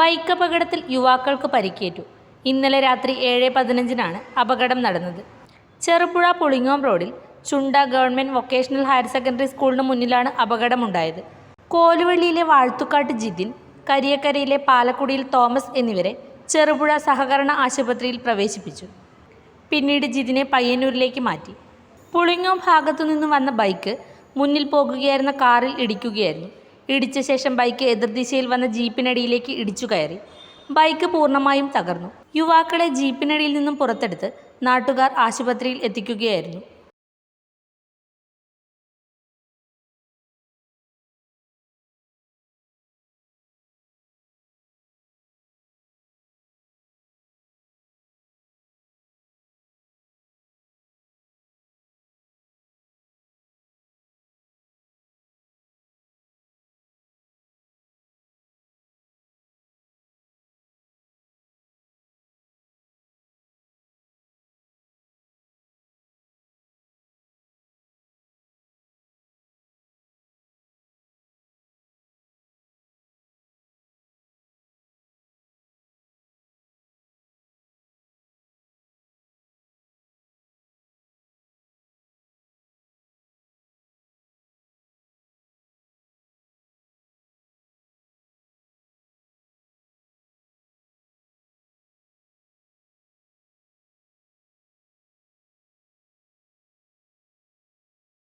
Bike അപകടത്തിൽ യുവാക്കൾക്ക് പരിക്കേറ്റു. ഇന്നലെ രാത്രി ഏഴ് പതിനഞ്ചിനാണ് അപകടം നടന്നത്. ചെറുപുഴ പുളിങ്ങോം റോഡിൽ Chunda government vocational higher secondary സ്കൂളിന് മുന്നിലാണ് അപകടമുണ്ടായത്. കോലുവള്ളിയിലെ വാഴ്ത്തുക്കാട്ട് ജിതിൻ കരിയക്കരയിലെ പാലക്കുടിയിൽ തോമസ് എന്നിവരെ ചെറുപുഴ സഹകരണ ആശുപത്രിയിൽ പ്രവേശിപ്പിച്ചു. പിന്നീട് ജിതിനെ പയ്യന്നൂരിലേക്ക് മാറ്റി. പുളിങ്ങോം ഭാഗത്തു നിന്ന് വന്ന ബൈക്ക് മുന്നിൽ പോകുകയായിരുന്ന കാറിൽ ഇടിക്കുകയായിരുന്നു. ഇടിച്ച ശേഷം ബൈക്ക് എതിർദിശയിൽ വന്ന ജീപ്പിനടിയിലേക്ക് ഇടിച്ചു കയറി. ബൈക്ക് പൂർണമായും തകർന്നു. യുവാക്കളെ ജീപ്പിനടിയിൽ നിന്നും പുറത്തെടുത്ത് നാട്ടുകാർ ആശുപത്രിയിൽ എത്തിക്കുകയായിരുന്നു.